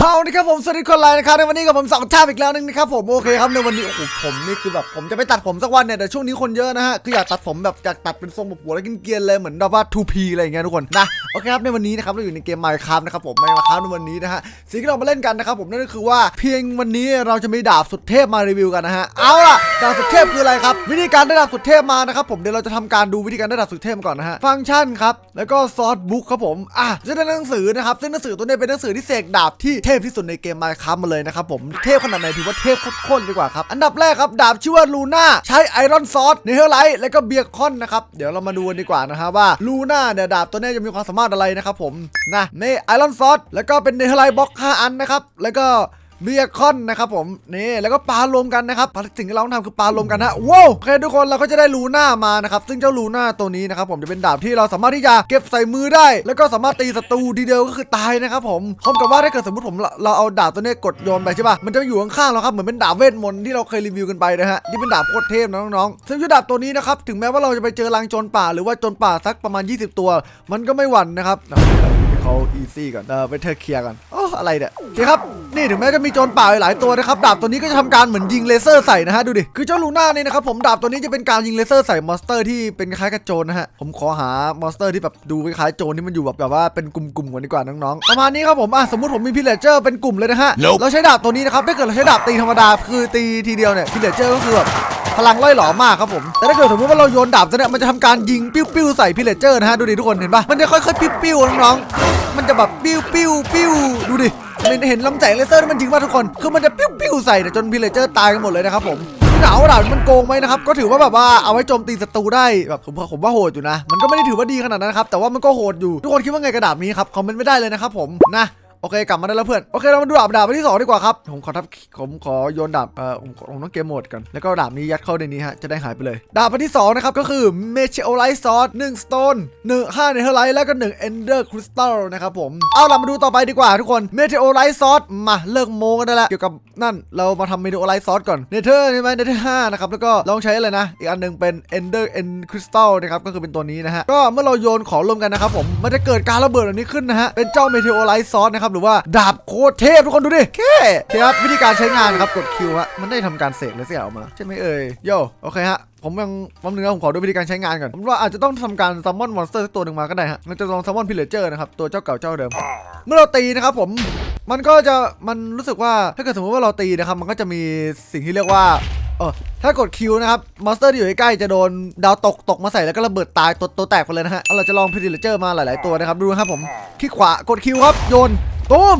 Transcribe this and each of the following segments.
เอานี่ครับผมสวัสดีคนไลน์นะครับในวันนี้กับผมสองท่าอีกแล้วนึงนะครับผมโอเคครับในวันนี้โอ้โหผมนี่คือแบบผมจะไปตัดผมสักวันเนี่ยแต่ช่วงนี้คนเยอะนะฮะคืออยากตัดผมแบบอยากตัดเป็นทรงแบบหัวแล้วกินเกียนเลยเหมือนแบบว่า 2P อะไรอย่างเงี้ยทุกคนนะโอเคครับในวันนี้นะครับเราอยู่ในเกม Minecraft นะครับผม Minecraft ในวันนี้นะฮะสิ่งที่เรามาเล่นกันนะครับผมนั่นก็คือว่าเพียงวันนี้เราจะมีดาบสุดเทพมารีวิวกันนะฮะเอาล่ะดาบสุดเทพคืออะไรครับวิธีการได้ดาบสุดเทพมานะครับผมเดี๋ยวเราจะทำการดูวิธีการได้ดาบสุดเทพก่อนนะฮะฟังก์ชันครับแล้วก็ซอสบุ๊กครับผมอะจะได้หนังสือนะครับซึ่งหนังสือตัวนี้เป็นหนังสือที่เสกดาบที่เทพที่สุดในเกมมาค้ามาเลยนะครับผมเทพขนาดไหนถือว่าเทพโคตรดีกว่าครับอันดับแรกครับดาบชื่อว่าลูน่าใช้ไอรอนซอสเนเธอร์ไลท์แล้วก็เบียคอนนะครับเดี๋ยวเรามาดูกันดีกว่านะฮะว่าลูน่าเนี่ยดาบตัวนี้จะมีความสามารถอะไรนะครับผมนะในไอรอนซอสแล้วก็เป็นเนเธอร์ไลท์บล็อก5อันนะครับแล้วก็ เบียคอนนะครับผมนี่แล้วก็ปลารวมกันนะครับสิ่งที่เราต้องทำคือปลารวมกันนะว้าวโอเคทุกคนเราก็จะได้ลูน่ามานะครับซึ่งเจ้าลูน่าตัวนี้นะครับผมจะเป็นดาบที่เราสามารถที่จะเก็บใส่มือได้ แล้วก็สามารถตีศัตรูทีเดียวก็คือตายนะครับผมพร้อมกับว่าถ้าเกิดสมมติผมเราเอาดาบตัวนี้กดโยนไปใช่ป่ะมันจะอยู่ข้างๆเราครับเหมือนเป็นดาบเวทมนต์ที่เราเคยรีวิวกันไปนะฮะนี่เป็นดาบโคตรเทพนะน้องๆซึ่งเจ้าดาบตัวนี้นะครับถึงแม้ว่าเราจะไปเจอรังโจรป่า หรือว่าโจรป่าสักประมาณ 20 ตัว มันก็ไม่หวั่นนะครับ เขาอีซี่ก่อนเออไปเธอเคลียร์กันโอ้อะไรเนี่ยโอเคครับนี่ถึงแม้จะมีโจรป่าหลายตัวนะครับดาบตัวนี้ก็จะทำการเหมือนยิงเลเซอร์ใส่นะฮะดูดิคือเจ้าลูน่านี่นะครับผมดาบตัวนี้จะเป็นการยิงเลเซอร์ใส่มอนสเตอร์ที่เป็นคล้ายกับโจรนะฮะผมขอหามอนสเตอร์ที่แบบดูคล้ายๆโจรที่มันอยู่แบบแบบว่าเป็นกลุ่มๆกันดีกว่าน้องๆประมาณนี้ครับผมอะสมมติผมมีพิเลเจอร์เป็นกลุ่มเลยนะฮะ Nope เราใช้ดาบตัวนี้นะครับถ้าเกิดเราใช้ดาบตีธรรมดาคือตีทีเดียวเนี่ยพิเลเจอร์ก็คือแบบ พลังล่อยหลอมากครับผม แต่ถ้าเกิดสมมติว่าเราโยนดาบตัวเนี้ยมันจะทำการยิงปิ้วๆใส่พิเลเจอร์นะฮะดูดิทุกคนเห็นปะมันจะค่อยๆปิ้วๆน้องๆมันจะแบบปิ้วปิ้วปิ้วดูดิมันเห็นลำแสงเลเซอร์มันยิงมาทุกคน คือมันจะปิ้วปิ้วใส่จนพิเลเจอร์ตายกันหมดเลยนะครับผมหนาวดาบมันโกงไหมนะครับ ก็ถือว่าแบบว่าเอาไว้โจมตีศัตรูได้แบบผมผมว่าโหดอยู่นะ มันก็ไม่ได้ถือว่าดีขนาดนั้นนะครับ แต่ว่ามันก็โหดอยู่ ทุกคนคิดว่าไงกระดาบนี้ครับคอมเมนต์ไม่ได้เลยนะครับผมนะ โอเคกลับมาได้แล้วเพื่อนโอเคเรามาดูดาบดาบไปที่สองดีกว่าครับผมขอทับผมขอโยนดาบเอ่อผมขอผมต้องเกมโหมดกันแล้วก็ดาบนี้ยัดเข้าในนี้ฮะจะได้หายไปเลย ดาบไปที่สองนะครับก็คือเมเชโอไลท์ซอสหนึ่งสโตนหนึ่งห้าเนเธอร์ไลท์แล้วก็หนึ่งเอนเดอร์คริสตัลนะครับผมเอาล่ะมาดูต่อไปดีกว่าทุกคนเมเทโอไลท์ซอสมาเลิกโมกันได้แล้วเกี่ยวกับนั่นเรามาทำเมเทโอไลท์ซอสก่อนเนเธอร์ใช่ไหมเนเธอร์ห้านะครับแล้วก็ลองใช้อะไรนะ อีกอันหนึงเป็นเอนเดอร์เอนคริสตัลนะครับก็คือเป็นตัวนี้นะฮะก็เมื่อเราโยนของรวมกันนะครับผมมันจะเกิดการระเบิดแบบนี้ขึ้นนะฮะเป็นเจ้าเมเทโอไลท์ซอสนะครับหรือว่าดาบโคตรเทพทุกคนดูดิแค่เคครับวิธีการใช้งานครับกดคิวฮะมันได้ทำการเสกเลยเสียออกมาใช่ไหมเอ่ยโยโอเคฮะผมยังผมนึงนะผมขอดูวิธีการใช้งานก่อนผมว่าอาจจะต้องทำการซัมมอนมอนสเตอร์สักตัวหนึ่งมาก็ได้ฮะเราจะลองซัมมอนพิเลเจอร์นะครับตัวเจ้าเก่าเจ้าเดิม เมื่อเราตีนะครับผมมันก็จะมันรู้สึกว่าถ้าเกิดสมมติว่าเราตีนะครับมันก็จะมีสิ่งที่เรียกว่าเออถ้ากดคิวนะครับมอนสเตอร์ที่อยู่ใกล้จะโดนดาวตกตกมาใส่แล้วก็ระเบิดตายตัวตัวแตกไปเลยนะฮะเราจะลองพิลิเจอร์มาหลาย ๆ ตัวนะครับดูครับผมคลิกขวากดคิวครับโยน ตุ้ม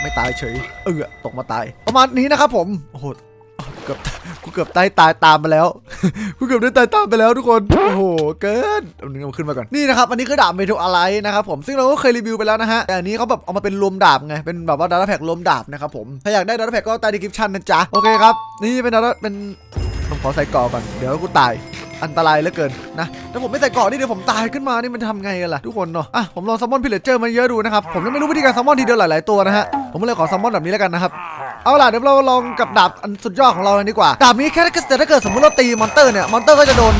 ไม่ตายเฉย เออตกมาตาย ประมาณนี้นะครับผม โอ้โหเกือบกูเกือบตายตายตามไปแล้ว กูเกือบได้ตายตามไปแล้วทุกคน โอ้โห เกินเอาหนึ่งเอาขึ้นมาก่อน นี่นะครับ อันนี้คือดาบเมทัลอะไรนะครับผม ซึ่งเราก็เคยรีวิวไปแล้วนะฮะ แต่อันนี้เขาแบบเอามาเป็นรวมดาบไง เป็นแบบว่าดาร์แพ็กรวมดาบนะครับผม ถ้าอยากได้ดาร์แพ็กก็ใต้ดีคริปชั่นนะจ๊ะ โอเคครับ นี่เป็นดาร์เป็นผมขอใส่กราะก่อน เดี๋ยวกูตาย อันตรายเหลือเกินนะถ้าผมไม่ใส่เกาะนี่เดี๋ยวผมตายขึ้นมานี่มันจะทำไงกันล่ะทุกคนเนาะอะผมลองซัมมอนพิเลเจอร์มาเยอะดูนะครับผมยังไม่รู้วิธีการซัมมอนทีเดียวหลายๆตัวนะฮะผมก็เลยขอซัมมอนแบบนี้แล้วกันนะครับเอาล่ะเดี๋ยวเราลองกับดาบอันสุดยอดของเราเลยดีกว่าดาบนี้แค่ถ้าเกิดสมมติเราตีมอนเตอร์เนี่ยมอนเตอร์ก็จะโดน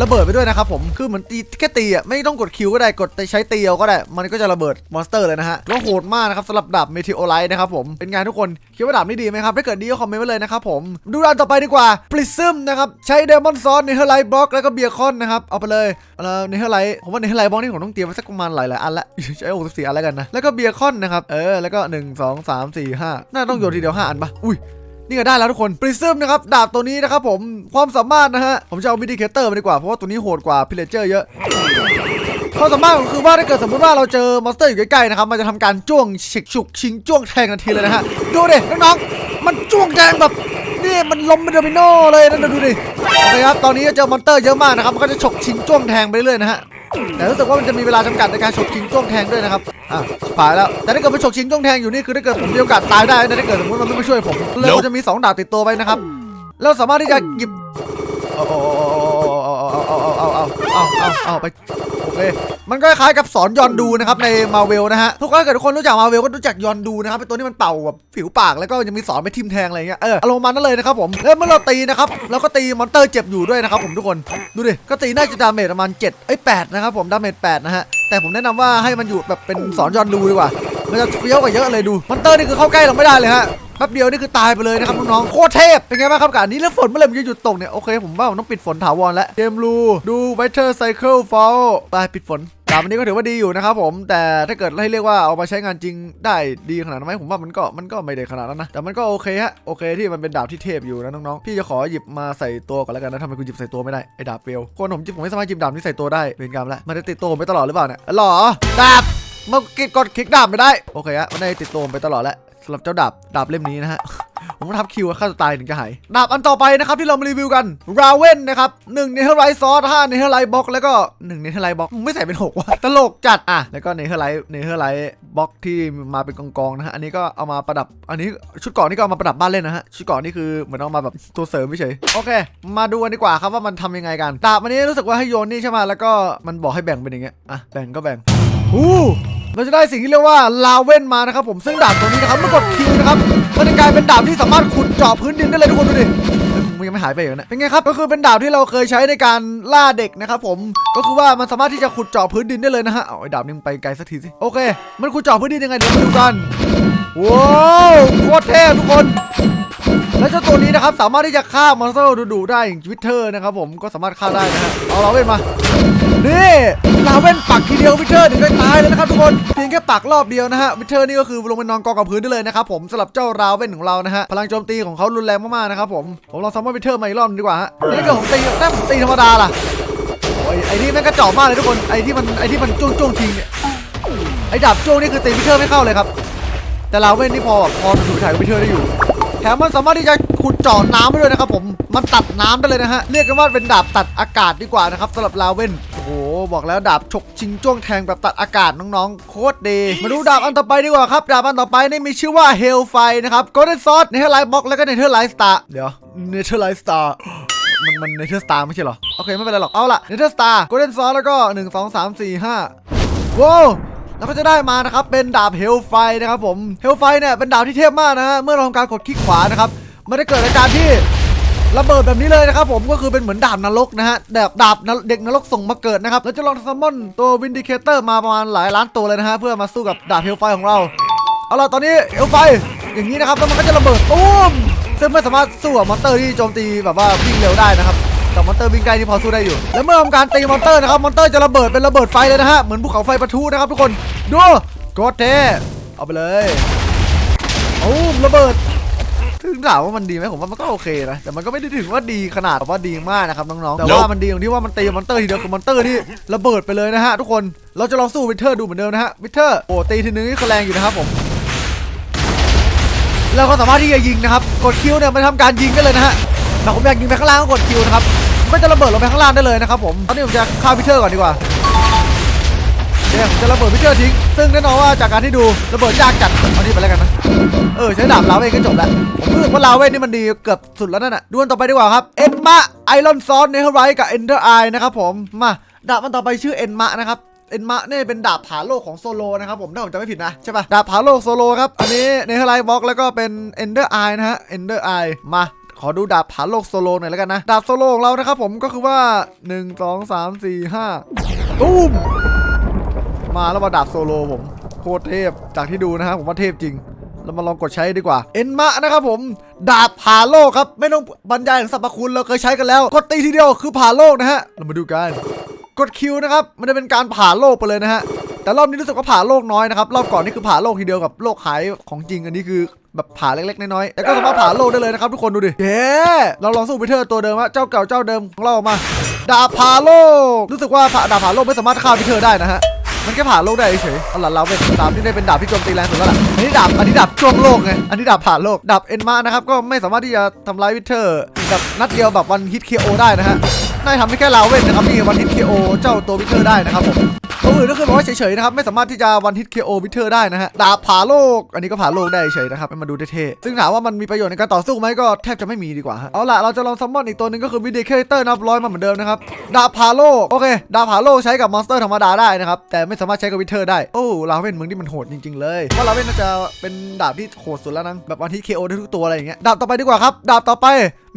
ระเบิดไปด้วยนะครับผมคือเหมือนตีแค่ตีอะไม่ต้องกดคิวก็ได้กดใช้ตีเอาก็ได้ มันก็จะระเบิดมอนสเตอร์เลยนะฮะก็โหดมากนะครับสำหรับดาบเมทิโอไลท์นะครับผมเป็นไงทุกคนคิดว่าดาบนี้ดีไหมครับถ้าเกิดดีก็คอมเมนต์ไว้เลยนะครับผมดูดานต่อไปดีกว่าปริซึมนะครับใช้เดมอนซอนเนเธอร์ไลท์บล็อกแล้วก็เบียร์คอนนะครับเอาไปเลยเออเนเธอร์ไลท์ผมว่าเนเธอร์ไลท์บล็อกนี่ผมต้องเตรียมไว้สักประมาณหลายๆอันละใช้64อันแล้วกันนะแล้วก็เบียร์คอนนะครับเออแล้วก็1 2 3 4 5น่าต้องโยนทีเดียว5อันปะอุ้ย นี่ก็ได้แล้วทุกคนปริซึมนะครับดาบตัวนี้นะครับผมความสามารถนะฮะผมจะเอามิดิเคเตอร์มาดีกว่าเพราะว่าตัวนี้โหดกว่าพิเลเจอร์เยอะความสามารถของคือว่าถ้าเกิดสมมติว่าเราเจอมอนสเตอร์อยู่ใกล้ๆนะครับมันจะทำการจ้วงฉิกฉุกชิงจ้วงแทงทันทีเลยนะฮะดูดิน้องๆมันจ้วงแทงแบบนี่มันล้มเป็นโดมิโนเลยนั่นดูดิโอเคครับตอนนี้เจอมอนสเตอร์เยอะมากนะครับมันก็จะฉกชิงจ้วงแทงไปเรื่อยๆนะฮะ แต่รู้สึกว่ามันจะมีเวลาจำกัดในการฉกชิงจ้วงแทงด้วยนะครับอะสบายแล้วแต่ถ้าเกิดไปฉกชิงจ้วงแทงอยู่นี่คือถ้าเกิดผมมีโอกาสตายได้นะถ้าเกิดสมมติมันไม่มาช่วยผมเลยมันจะมีสองดาบติดตัวไว้นะครับแล้วสามารถที่จะหยิบโอา เอาเอาเอาเอาเอาเอาเอาไปโอเคมันก็คล้ายกับสอนยอนดูนะครับในมาเวลนะฮะทุกคนเกิดทุกคนรู้จักมาเวลก็รู้จักยอนดูนะครับเป็นตัวที่มันเป่าแบบผิวปากแล้วก็ยังมีสอนไปทิมแทงอะไรเงี้ยเอออารมณ์มันนั่นเลยนะครับผมเล้วเมื่อเราตีนะครับแล้วก็ตีมอนเตอร์เจ็บอยู่ด้วยนะครับผมทุกคนดูดิก็ตีน่าจะดาเมจประมาณ7เอ้ย8นะครับผมดาเมจ8นะฮะแต่ผมแนะนำว่าให้มันอยู่แบบเป็นสอนยอนดูดีกว่ามันจะเฟี้ยวกว่าเยอะเลยดูมอนเตอร์นี่คือเข้าใกล้เราไม่ได้เลยฮะ ป๊บเดียวนี่คือตายไปเลยนะครับน้องๆโคตรเทพเป็นไงบ้างครับกับอันนี้แล้วฝนเมื่อไหร่มันจะหยุดตกเนี่ยโอเคผมว่าผมต้องปิดฝนถาวรแล้วเกมรูดูไวเทอร์ไซเคิลฟอลไปปิดฝนดาบอันนี้ก็ถือว่าดีอยู่นะครับผมแต่ถ้าเกิดให้เรียกว่าเอามาใช้งานจริงได้ดีขนาดนั้นไหมผมว่ามันก็มันก็ไม่ได้ขนาดนั้นนะแต่มันก็โอเคฮะโอเคที่มันเป็นดาบที่เทพอยู่นะน้องๆพี่จะขอหยิบมาใส่ตัวก่อนแล้วกันนะทำไมกูหยิบใส่ตัวไม่ได้ไอ้ดาบเฟลคนผมจิบผมไม่สามารถหยิบดาบนี้ใส่ตัวได้เป็นกรรมแล้วมันจะติดตัวผมไปตลอดหรือเปล่าเนี่ยหรอดาบเมื่อกี้กดคลิกดาบไม่ได้โอเคฮะมันได้ติดตัวผมไปตลอดแล้ว สำหรับเจ้าดาบดาบเล่มนี้นะฮะ ผมทับคิวฆ่าตัวตายถึงจะหายดาบอันต่อไปนะครับที่เรามารีวิวกันราเวนนะครับหนึ่งเนเธอร์ไลท์ซอสห้าเนเธอร์ไลท์บ็อกแล้วก็หนึ่งเนเธอร์ไลท์บ็อกไม่ใส่เป็นหกว่ะตลกจัดอะแล้วก็เนเธอร์ไลท์เนเธอร์ไลท์บ็อกที่มาเป็นกองๆนะฮะอันนี้ก็เอามาประดับ อันนี้ชุดเกราะนี่ก็เอามาประดับบ้านเล่นนะฮะชุดเกราะนี่คือเหมือนเอามาแบบตัวเสริมเฉยโอเค มาดูกันดีกว่าครับว่ามันทำยังไงกันดาบอันนี้รู้สึกว่าให้โยนนี่ใช่ไหมแล้วก็มันบอกให้แบ่งเป็นอย่างเงี้ยอะแบ่งก็แบ่งอู้ เราจะได้สิ่งที่เรียกว่าลาเว่นมานะครับผมซึ่งดาบตัวนี้นะครับเมื่อกดคิวนะครับมันจะกลายเป็นดาบที่สามารถขุดเจาะพื้นดินได้เลยทุกคนดูดิยมันยังไม่หายไปเหรอเนี่ยเป็นไงครับ ก็คือเป็นดาบที่เราเคยใช้ในการล่าเด็กนะครับผม ก็คือว่ามันสามารถที่จะขุดเจาะพื้นดินได้เลยนะฮะ เอาไอ้ดาบนี้ไปไกลสักทีสิ โอเค มันขุดเจาะพื้นดินยังไงเดี๋ยวมาดูกัน ว้าว โคตรเท่ทุกคน และเจ้าตัวนี้นะครับสามารถที่จะฆ่ามอนสเตอร์ดุๆได้อย่างวิเทอร์นะครับผมก็สามารถฆ่าได้นะฮะเอาลาเว่นมานี่ลาเว่นปักทีเดียววิเทอร์ถึงได้ตายเลยนะครับทุกคนเพียงแค่ปักรอบเดียวนะฮะวิเทอร์นี่ก็คือลงไปนอนกองกับพื้นได้เลยนะครับผมสำหรับเจ้าราเว่นของเรานะฮะพลังโจมตีของเขารุนแรงมากๆนะครับผมผมลองซัมมอนวิเทอร์มาอีกรอบดีกว่าฮะนี่กิดผมตีถ้าผมตีธรรมดาล่ะโอ้ยไอ้นี่แม่งกระจอกมากเลยทุกคนไอ้ที่มันไอ้ที่มันจ้วงจ้วงทิ้งเนี่ยไอ้ดาบจ้วงนี่คือตีวิเทอร์ไม่เข้าเลยครับแต่ลาเว่นนี่พอพอดูถ่ายวิเทอร์ได้อยู่ แถมมันสามารถที่จะขุดเจาะน้ำได้ด้วยนะครับผม มันตัดน้ำได้เลยนะฮะ เรียกกันว่าเป็นดาบตัดอากาศดีกว่านะครับสำหรับลาเวนโอ้โห บอกแล้วดาบฉกชิงจ้วงแทงแบบตัดอากาศน้องๆ โคตรดี มาดูดาบอันต่อไปดีกว่าครับ ดาบอันต่อไปนี่มีชื่อว่าเฮลไฟนะครับโกลเด้นซอสเนเธอร์ไลท์บ็อกแล้วก็เนเธอร์ไลท์สตาร์เดี๋ยวเนเธอร์ไลท์สตาร์มันมันเนเธอร์สตาร์ไม่ใช่เหรอ โอเคไม่เป็นไรหรอก เอาล่ะเนเธอร์สตาร์โกลเด้นซอสแล้วก็ 1 2 3 4 5ว้าว แล้วก็จะได้มานะครับเป็นดาบเฮลไฟนะครับผมเฮลไฟเนี่ยเป็นดาบที่เทพมากนะฮะเมื่อเราทำการกดคลิกขวานะครับมันจะเกิดอาการที่ระเบิดแบบนี้เลยนะครับผมก็คือเป็นเหมือนดาบนรกนะฮะดาบดาบเด็กนรกส่งมาเกิดนะครับแล้วจะลองซัมมอนตัววินดิเคเตอร์มาประมาณหลายล้านตัวเลยนะฮะเพื่อมาสู้กับดาบเฮลไฟของเราเอาล่ะตอนนี้เฮลไฟอย่างนี้นะครับแล้วมันก็จะระเบิดตุ้มซึ่งไม่สามารถสู้กับมอนเตอร์ที่โจมตีแบบว่าวิ่งเร็วได้นะครับ แต่มอนเตอร์วิ่งใกล้ที่พอสู้ได้อยู่ แล้วเมื่อทำการตีมอนเตอร์นะครับมอนเตอร์จะระเบิดเป็นระเบิดไฟเลยนะฮะเหมือนภูเขาไฟปะทุนะครับทุกคนดูกดเทเอาไปเลยโอ้มระเบิด ถึงถามว่ามันดีไหมผมว่ามันก็โอเคนะแต่มันก็ไม่ได้ถึงว่าดีขนาดแบบว่าดีมากนะครับน้องๆแต่ว่ามันดีตรงที่ว่ามันตีมอนเตอร์ทีเดียวคือมอนเตอร์นี่ระเบิดไปเลยนะฮะทุกคนเราจะลองสู้วิเทอร์ดูเหมือนเดิมนะฮะวิเทอร์โอ้ตีทีนึงนี่ก็แรงอยู่นะครับผมเราก็สามารถที่จะยิงนะครับ กดคิวเนี่ยมันทำการยิงได้เลยนะฮะแต่ผมอยากยิงไปข้างล่างก็กดคิวนะครับมัน ก็จะระเบิดลงไปข้างล่างได้เลยนะครับผมตอนนี้ผมจะฆ่าพิเทอร์ก่อนดีกว่าเดี๋ยวผมจะระเบิดพิเทอร์ทิ้ง ซึ่งแน่นอนว่าจากการที่ดูระเบิดยากจัดเอานี่ไปแล้วกันนะ เออใช้ดาบลาเวนก็จบแล้วผมรู้สึกว่าลาเวนนี่มันดีเกือบสุดแล้วนั่นน่ะดวลต่อไปดีกว่าครับ เอ็นมะไอรอนซอนเนเธอร์ไรกับเอนเดอร์ไอนะครับผม มาดาบมันต่อไปชื่อเอ็นมะนะครับเอ็นมะเนี่ยเป็นดาบผาโลกของโซโลนะครับผมถ้าผมจำไม่ผิดนะใช่ปะดาบผาโลกโซโลครับ อันนี้เนเธอร์ไลท์บล็อกแล้วก็เป็นเอนเดอร์ไอนะฮะเอนเดอร์ไอมา ขอดูดาบผาโลกโซโลหน่อยแล้วกันนะ ดาบโซโลของเรานะครับผมก็คือว่า 1 2 3 4 5ตุ้ม มาแล้วมาดาบโซโลผมโคตรเทพจากที่ดูนะฮะผมว่าเทพจริงเรามาลองกดใช้ดีกว่า เอ็นมะนะครับผม ดาบผ่าโลกครับ ไม่ต้องบรรยายถึงสรรพคุณเราเคยใช้กันแล้ว กดตีทีเดียวคือผ่าโลกนะฮะ เรามาดูกัน กดคิวนะครับ มันจะเป็นการผ่าโลกไปเลยนะฮะ แต่รอบนี้รู้สึกว่าผ่าโลกน้อยนะครับ รอบก่อนนี่คือผ่าโลกทีเดียวกับโลกหายของจริงอันนี้คือแบบผ่าเล็กๆน้อยๆแต่ก็สามารถผ่าโลกได้เลยนะครับทุกคนดูดิเย้เราลองสู้วิเทอร์ตัวเดิมว่าเจ้าเก่าเจ้าเดิมของเราออกมาดาบผ่าโลก รู้สึกว่าผ่าดาบผ่าโลกไม่สามารถฆ่าวิเทอร์ได้นะฮะมันแค่ผ่าโลกได้เฉยเอาล่ะเราเป็นดาบที่ได้เป็นดาบที่โจมตีแรงสุดแล้วล่ะอันนี้ดาบอันนี้ดาบจ้วงโลกไงอันนี้ดาบผ่าโลกดาบเอ็นมานะครับก็ไม่สามารถที่จะทำร้ายวิเทอร์แบบนัดเดียวแบบวันฮิตเคโอได้นะฮะน่าจะทำได้แค่ลาเวนนะครับที่วันฮิตเคโอเจ้าตัววิเทอร์ได้นะครับผม ตัวอื่นก็คือบอกว่าเฉยๆนะครับไม่สามารถที่จะวันฮิตเคโอวิเทอร์ได้นะฮะดาบผ่าโลก อันนี้ก็ผ่าโลกได้เฉยนะครับมาดูเท่ๆซึ่งถามว่ามันมีประโยชน์ในการต่อสู้ไหมก็แทบจะไม่มีดีกว่าเอาล่ะเราจะลองซัมมอนอีกตัวหนึ่งก็คือวิดีเคเตอร์นับร้อยมาเหมือนเดิมนะครับดาบผ่าโลกโอเคดาบผ่าโลกใช้กับมอนสเตอร์ธรรมดาได้นะครับแต่ไม่สามารถใช้กับวิเทอร์ได้โอ้ลาเวนมึงที่มันโหดจริง ๆ เลยเพราะลาเวนน่าจะเป็นดาบที่โหดสุดแล้วนะแบบวันที่เคโอได้ทุกตัวอะไรอย่างเงี้ยดาบต่อไปดีกว่าครับดาบต่อไป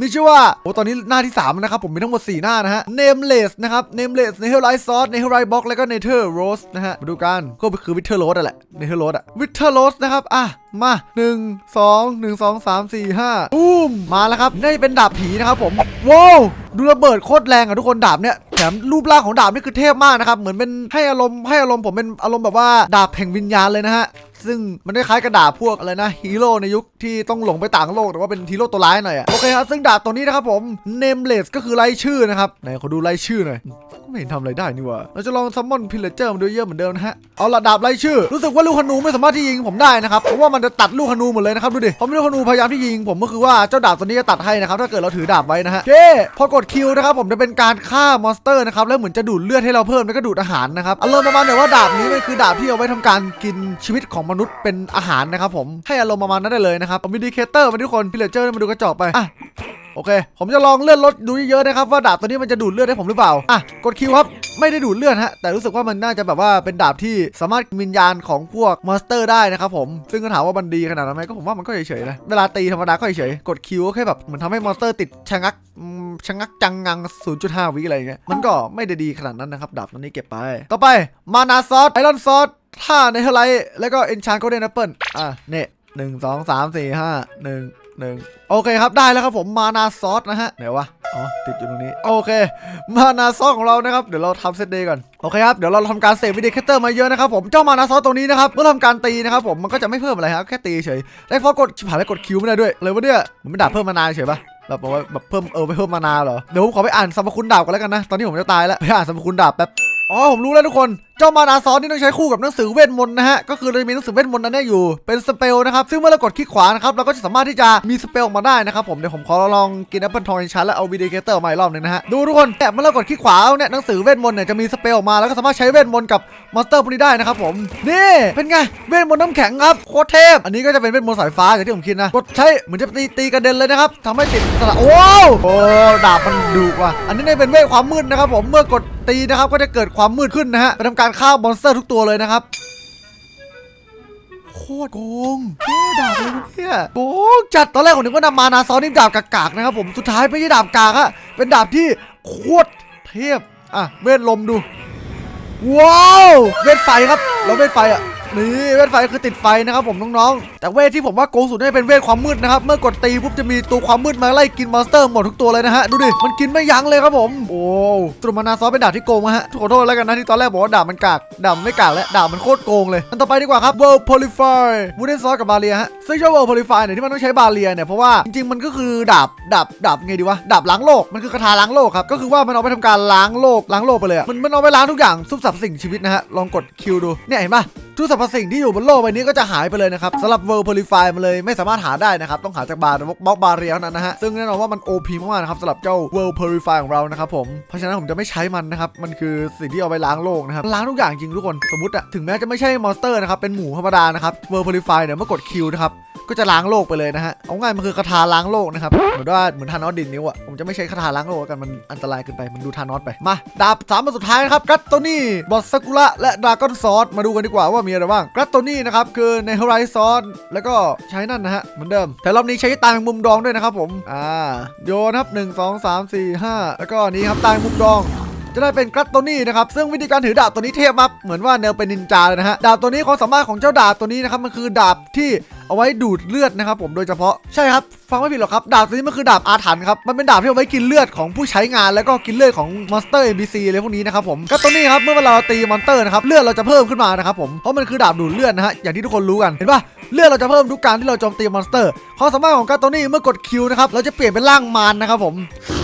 มีชื่อว่าโอ้ตอนนี้หน้าที่3นะครับผมมีทั้งหมด4หน้านะฮะ Nameless นะครับ Nameless n a t u r e Light Sauce n a t u r e Light Box แล้วก็ Nature ออร์โรสนะฮะมาดูกันก็คือวิเทอร์โรสอะแหละเนเธอร์โรสอะวิเทอร์โรสนะครับอะมา 1 2 1 2 3 4 5อุ้มมาแล้วครับนี่เป็นดาบผีนะครับผมว้าวดูระเบิดโคตรแรงอะทุกคนดาบเนี่ยแถมรูปร่างของดาบนี่คือเทพมากนะครับเหมือนเป็นให้อารมณ์ให้อารมณ์ผมเป็นอารมณ์แบบว่าดาบแห่งวิญญาณเลยนะฮะซึ่งมันคล้ายๆกระดาบพวกอะไรนะฮีโร่ในยุคที่ต้องหลงไปต่างโลกแต่ว่าเป็นฮีโร่ตัวร้ายหน่อยอะโอเคครับซึ่งดาบตัวนี้นะครับผม nameless ก็คือไล่ชื่อนะครับไหนขอดูไล่ชื่อหน่อยก็ไม่เห็นทำอะไรได้นี่ว่าเราจะลองซัมมอนพิลเลเจอร์มาดูเยอะเหมือนเดิมนะฮะ เอาละดาบไล่ชื่อ รู้สึกว่าลูกธนูไม่สามารถที่ยิงผมได้นะครับ เพราะว่ามันจะตัดลูกธนูหมดเลยนะครับดูดิเพราะลูกธนูพยายามที่ยิงผมก็คือว่าเจ้าดาบตัวนี้จะตัดให้นะครับ ถ้าเกิดเราถือดาบไว้นะฮะโอเคพอกดคิวนะครับผมจะเป็นการฆ่ามอนสเตอร์นะครับ แล้วเหมือนจะดูดเลือดให้เราเพิ่มแล้วก็ดูดอาหารนะครับอารมณ์ประมาณแบบว่าดาบนี้มันคือดาบที่เอาไว้ทำการกินชีวิตของมนุษย์เป็นอาหารนะครับผมให้อารมณ์ประมาณนั้นได้เลยนะครับผมมีดีเคเตอร์มาทุกคนพิลเลเจอร์มาดูกระจอกไปอะ โอเค ผมจะลองเลื่อนรถดูเยอะๆนะครับว่าดาบตัวนี้มันจะดูดเลือดให้ผมหรือเปล่า อะ กดคิวครับ ไม่ได้ดูดเลือดฮะ แต่รู้สึกว่ามันน่าจะแบบว่าเป็นดาบที่สามารถกินวิญญาณของพวกมอนสเตอร์ได้นะครับผม ซึ่งก็ถามว่ามันดีขนาดนั้นไหมก็ผมว่ามันก็เฉยๆนะ เวลาตีธรรมดาก็เฉยๆ กดคิวก็แค่แบบเหมือนทำให้มอนสเตอร์ติดชะงักชะงักจังงัง 0.5 วิอะไรอย่างเงี้ย มันก็ไม่ได้ดีขนาดนั้นนะครับ ดาบตัวนี้เก็บไป ต่อไป มานาซอสไอรอนซอสท่าในเทไลแล้วก็เอนชานโกลเด้นแอปเปิลอะเนี่ยหนึ่งสองสามสี่ห้าหนึ่ง หนึ่งโอเคครับได้แล้วครับผมมานาซอสนะฮะไหนวะอ๋อติดอยู่ตรงนี้โอเค มานาซอสของเรานะครับเดี๋ยวเราทำเซตเดย์ก่อนโอเคครับเดี๋ยวเราทำการเสพวิดีเคเตอร์มาเยอะนะครับผมเจ้ามานาซอสตรงนี้นะครับเมื่อทำการตีนะครับผมมันก็จะไม่เพิ่มอะไรครับแค่ตีเฉยได้ฟอกดชิบหายแล้วกดคิวไม่ได้ด้วยเลยวะเนี่ยมันไม่ดาบเพิ่มมานาเฉยปะแบบบอกว่าแบบเพิ่มเออไปเพิ่มมานาเหรอเดี๋ยวผมขอไปอ่านสรรพคุณดาบกันแล้วกันนะตอนนี้ผมจะตายแล้วไปอ่านสรรพคุณดาบแป๊บอ๋อผมรู้แล้วทุกคน เจ้ามานาซอสนี่ต้องใช้คู่กับหนังสือเวทมนต์นะฮะ ก็คือเราจะมีหนังสือเวทมนต์นั้นเนี่ยอยู่ เป็นสเปลนะครับ ซึ่งเมื่อเรากดคลิกขวานะครับ เราก็จะสามารถที่จะมีสเปลออกมาได้นะครับผม เดี๋ยวผมขอลองกินแอปเปิลทองในชั้นแล้วเอาวีดีเคเตอร์มาอีกรอบหนึงนะฮะ ดูทุกคนแต่เมื่อเรากดคลิกขวาเนี่ยหนังสือเวทมนต์เนี่ยจะมีสเปลออกมาแล้วก็สามารถใช้เวทมนต์กับมอนสเตอร์พวกนี้ได้นะครับผม นี่เป็นไงเวทมนต์น้ำแข็งครับโคตรเทพ อันนี้ก็จะเป็นเวทมนต์สายฟ้าอย่างที่ผมคิดนะ กดใช้เหมือนจะตีตีกระเด็นเลยนะครับทำให้ติดสละโอ้โอ้ดาบมันดุว่ะ อันนี้เนี่ยเป็นเวทความมืดนะครับผมเมื่อกดตีนะครับก็จะเกิดความมืดขึ้นนะฮะไปทำการการฆ่ามอนสเตอร์ทุกตัวเลยนะครับโคตรโกงแค่ดาบเลยวะเนี่ยโกงจัดตอนแรกผมนึกว่านำมานาซอนนี่ดาบกากๆนะครับผมสุดท้ายไม่ใช่ดาบกากอะเป็นดาบที่โคตรเทพอะเวทลมดูว้าวเวทไฟครับแล้วเวทไฟอะ นี่เวทไฟคือติดไฟนะครับผมน้องๆ แต่เวทที่ผมว่าโกงสุดนี่เป็นเวทความมืดนะครับ เมื่อกดตีปุ๊บจะมีตัวความมืดมาไล่กินมอนสเตอร์หมดทุกตัวเลยนะฮะ ดูดิ มันกินไม่ยั้งเลยครับผม โอ้ตรุมานาซอสเป็นดาบที่โกงฮะขอโทษแล้วกันนะที่ตอนแรกบอกว่าดาบมันกาก ดาบไม่กากแล้วดาบมันโคตรโกงเลย อันต่อไปดีกว่าครับ World Polyfy Wooden Sword กับบาเรียฮะ ซึ่งเจ้า World Polyfy เนี่ยที่มันต้องใช้บาเรียเนี่ยเพราะว่าจริงๆมันก็คือดาบดาบดาบไงดีวะดาบล้างโลกมันคือคาถาล้างโลกครับก็คือว่ามันเอาไปทำการล้างโลกล้างโลกไปเลยมันมันเอาไปล้างทุกอย่างทุกสรรพสิ่งชีวิตนะฮะลองกดคิวดูเนี่ยเห็นปะทุกสรรพสิ่งที่อยู่บนโลกใบนี้ก็จะหายไปเลยนะครับสำหรับ World Purify มันเลยไม่สามารถหาได้นะครับ ต้องหาจากบาร์บล็อกบาเรียเท่านั้นนะฮะ ซึ่งแน่นอนว่ามัน OP มากๆนะครับสำหรับเจ้า World Purify ของเรานะครับผม เพราะฉะนั้นผมจะไม่ใช้มันนะครับ มันคือสิ่งที่เอาไปล้างโลกนะครับ ล้างทุกอย่างจริงทุกคน สมมติอะถึงแม้จะไม่ใช่มอนสเตอร์นะครับ เป็นหมูธรรมดานะครับ World Purify เนี่ยเมื่อกดคิวนะครับ ก็จะล้างโลกไปเลยนะฮะ เอาง่ายมันคือคาถาล้างโลกนะครับ เหมือนว่าเหมือนทานอสดินนิ้วอะผมจะไม่ใช้คาถาล้างโลกกัน มันอันตรายเกินไป มันดูทานอสไป มา ดาบสามอันสุดท้ายนะครับ กัตโตนี่ บอสซากุระ และดราก้อนซอส มาดูกันดีกว่าว่ามีอะไรบ้าง กัตโตนี่นะครับ คือในเฮอไรซอนแล้วก็ใช้นั่นนะฮะ เหมือนเดิม แต่รอบนี้ใช้ตาแมงมุมดองด้วยนะครับผม อ่า โยนครับหนึ่งสองสามสี่ห้าแล้วก็นี้ครับตาแมงมุมดองจะได้เป็นกรัตโตนี่นะครับซึ่งวิธีการถือดาบตัวนี้เทพมากเหมือนว่าแนวเป็นนินจาเลยนะฮะดาบตัวนี้ความสามารถของเจ้าดาบตัวนี้นะครับมันคือดาบที่เอาไว้ดูดเลือดนะครับผมโดยเฉพาะใช่ครับฟังไม่ผิดหรอกครับดาบตัวนี้มันคือดาบอาถรรพ์ครับมันเป็นดาบที่เอาไว้กินเลือดของผู้ใช้งานแล้วก็กินเลือดของมอนสเตอร์ NPC อะไรพวกนี้นะครับผมกรัตโตนี่ครับเมื่อเราตีมอนสเตอร์นะครับเลือดเราจะเพิ่มขึ้นมานะครับผมเพราะมันคือดาบดูดเลือดนะฮะอย่างที่ทุกคนรู้กันเห็นปะเลือดเราจะเพิ่มทุกการที่เราโจมตีมอนสเตอร์ความสามารถของกรัตโตนี่เมื่อกดคิวนะครับเราจะเปลี่ยนเป็นร่างมารนะครับผม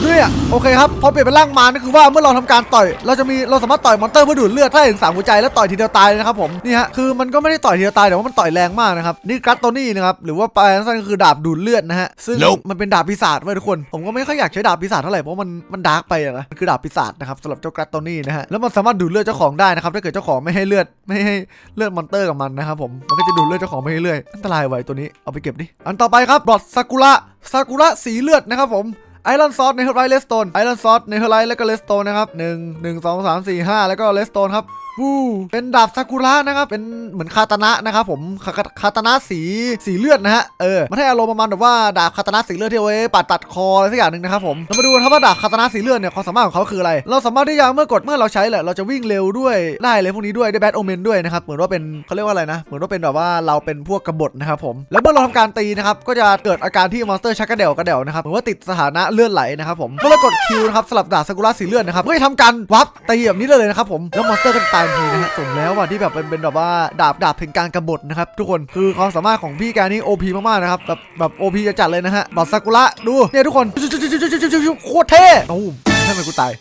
เนี่ยโอเคครับพอเปลี่ยนเป็นร่างมารก็คือว่าเมื่อเราทำการต่อย เราจะมีเราสามารถต่อยมอนเตอร์เพื่อดูดเลือดถ้ถึงสามหัวใจแล้วต่อยทีเดียวตายเลยนะครับผมนี่ฮะคือมันก็ไม่ได้ต่อยทีเดียวตายแต่ว่ามันต่อยแรงมากนะครับนี่กัตโตนี่นะครับหรือว่าแปลสั้นก็คือดาบดูดเลือดนะฮะซึ่ง Nope มันเป็นดาบปีศาจไว้ยทุกคน ผมก็ไม่ค่อยอยากใช้ดาบปีศาจเท่าไหร่เพราะมันมันดาร์กไปอะนะมันคือดาบปีศาจนะครับสำหรับเจ้ากัตโตนี่นะฮะแล้วมันสามารถดูดเลือดเจ้าของได้นะครับถ้าเกิดเจ้าของไม่ให้เลือดไม่ให้เลือดมอนเตอร์กับมันนะครับผมมันก็จะดูดเลือดเจ้าของไปเรื่อยๆอันตรายไว้ตัวนี้เอาไปเก็บดิอันต่อไปครับบอดซากุระซากุระสีเลือดนะครับผมไอรอนซอสในเฮอร์ไรเลสโตนไอรอนซอสในเฮอร์ไรแล้วก็เลสโตนนะครับหนึ่งหนึ่งสองสามสี่ห้าแล้วก็เลสโตนครับฟูเป็นดาบซากุระนะครับ เป็นเหมือนคาตานะนะครับผมคาคาตานะสีสีเลือดนะฮะ เออ มันให้อารมณ์ประมาณแบบว่าดาบคาตานะสีเลือดที่เอาไว้ปัดตัดคออะไรสักอย่างหนึ่งนะครับผมเรามาดูกันครับว่าดาบคาตานะสีเลือดเนี่ยความสามารถของเขาคืออะไร เราสามารถที่จะเมื่อกดเมื่อเราใช้แหละเราจะวิ่งเร็วด้วยได้เลยพวกนี้ด้วยได้แบทโอเมนด้วยนะครับเหมือนว่าเป็นเขาเรียกว่าอะไรนะ เหมือนว่าเป็นแบบว่าเราเป็นพวกกบฏนะครับผม แล้วเมื่อเราทำการตีนะครับก็จะเกิดอาการที่มอนสเตอร์ชักกระเดี่ยวกระเดี่ยวนะครับเหมือนว่าติดสถานะเลือดไหลนะครับผมเมื่อเรากดคิวนะครับสลับดาบซากุระสีเลือดนะครับก็จะทำการวับตีแบบนี้เลยนะครับผมแล้วมอนสเตอร์ก็จะตายทันทีนะฮะสมแล้วว่ะที่แบบเป็นเป็นแบบว่าดาบดาบเพ่งการกบฏนะครับทุกคนคือความสามารถของพี่แกนี่โอพีมากๆนะครับแบบแบบโอพีจะจัดเลยนะฮะบัตซากุระดูเนี่ยทุกคนโคตรเท่โอ้ทำไมกูตาย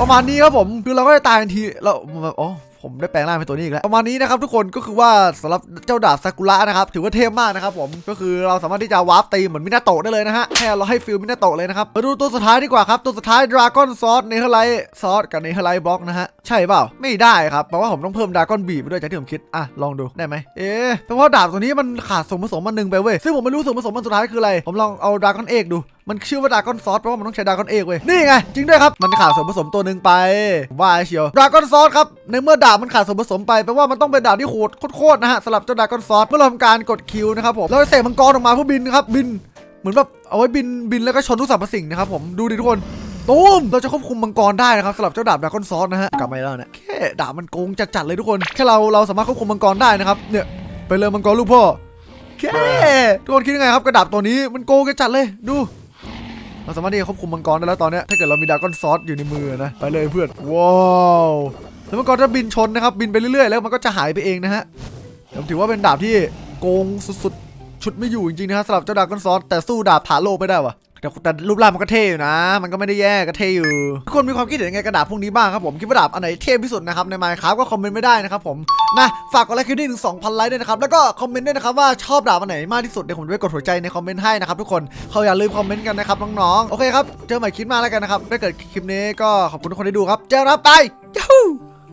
ประมาณนี้ครับผมคือเราก็จะตายทันทีเราอ๋อ ผมได้แปลงร่างเป็นตัวนี้อีกแล้วประมาณนี้นะครับทุกคนก็คือว่าสำหรับเจ้าดาบซากุระนะครับถือว่าเท่มากนะครับผมก็คือเราสามารถที่จะวาร์ปตีเหมือนมินาโตะได้เลยนะฮะให้เราให้ฟิลมินาโตะเลยนะครับมาดูตัวสุดท้ายดีกว่าครับตัวสุดท้ายดราก้อนซอสเนเธอร์ไลท์ซอสกับเนเธอร์ไลท์บล็อกนะฮะใช่เปล่าไม่ได้ครับแปลว่าผมต้องเพิ่มดราก้อนบีไปด้วยจากที่ผมคิดอะลองดูได้ไหมเอ๊ะเพราะว่าดาบตัวนี้มันขาดส่วนผสมมันหนึ่งไปเว้ยซึ่งผมไม่รู้ส่วนผสมมันสุดท้ายคืออะไรผมลองเอาดราก้อนเอกดูมันชื่อว่าดากอนซอสเพราะว่ามันต้องใช้ดากอนเอกเว้ยนี่ไงจริงด้วยครับมันขาดส่วนผสมตัวหนึ่งไปว่าเชียวดากอนซอสครับในเมื่อดาบมันขาดส่วนผสมไปแปลว่ามันต้องเป็นดาบที่โหดโคตรๆนะฮะสำหรับเจ้าดากอนซอสเมื่อเราทำการกดคิวนะครับผมเราเสกมังกรออกมาเพื่อบินครับบินเหมือนแบบเอาไว้บินบินแล้วก็ชนทุกสรรพสิ่งนะครับผมดูดิทุกคนตูมเราจะควบคุมมังกรได้นะครับสำหรับเจ้าดาบดากอนซอสนะฮะกลับมาแล้วเนี่ยแค่ดาบมันโกงจัดๆเลยทุกคนแค่เราเราสามารถควบคุมมังกรได้นะครับเนี่ยไปเลยมังกรลูกพ่อแค่ทุกคนคิดยังไงครับกระดาบตัวนี้มันโกงจัดเลยดู เราสามารถที่จะควบคุมมังกรได้แล้วตอนนี้ถ้าเกิดเรามีดาก้อนซอสอยู่ในมือนะไปเลยเพื่อนว้าวแล้วมังกรจะบินชนนะครับบินไปเรื่อยๆ แล้วมันก็จะหายไปเองนะฮะผมถือว่าเป็นดาบที่โกงสุดๆชุดไม่อยู่จริงๆนะฮะสำหรับเจ้าดาก้อนซอสแต่สู้ดาบถาโลไม่ได้วะ แต่แต่รูปร่างมันก็เท่อยู่นะ มันก็ไม่ได้แย่ก็เท่อยู่ทุกคนมีความคิดเห็นยังไงกระดาบพวกนี้บ้างครับผมคิดว่าดาบอันไหนเท่ที่สุดนะครับในไมค์ครับก็คอมเมนต์ไม่ได้นะครับผมนะฝากกดไลค์คลิปนี้ถึง2,000ไลค์ด้วยนะครับแล้วก็คอมเมนต์ด้วยนะครับว่าชอบดาบอันไหนมากที่สุดเดี๋ยวผมจะไปกดหัวใจในคอมเมนต์ให้นะครับทุกคนเขาอย่าลืมคอมเมนต์กันนะครับน้องๆโอเคครับเจอใหม่คลิปหน้าแล้วกันนะครับถ้าเกิดคลิปนี้ก็ขอบคุณทุกคนที่ดูครับเจอกันครับบายยู